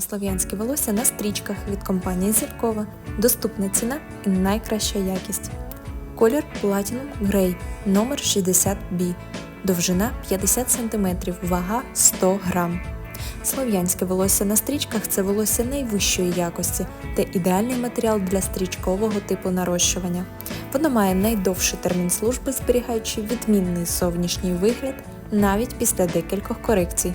Слов'янське волосся на стрічках від компанії Зіркова. Доступна ціна і найкраща якість. Колір Platinum Grey номер 60B. Довжина 50 см, вага 100 грам. Слов'янське волосся на стрічках це волосся найвищої якості та ідеальний матеріал для стрічкового типу нарощування. Воно має найдовший термін служби, зберігаючи відмінний зовнішній вигляд навіть після декількох корекцій.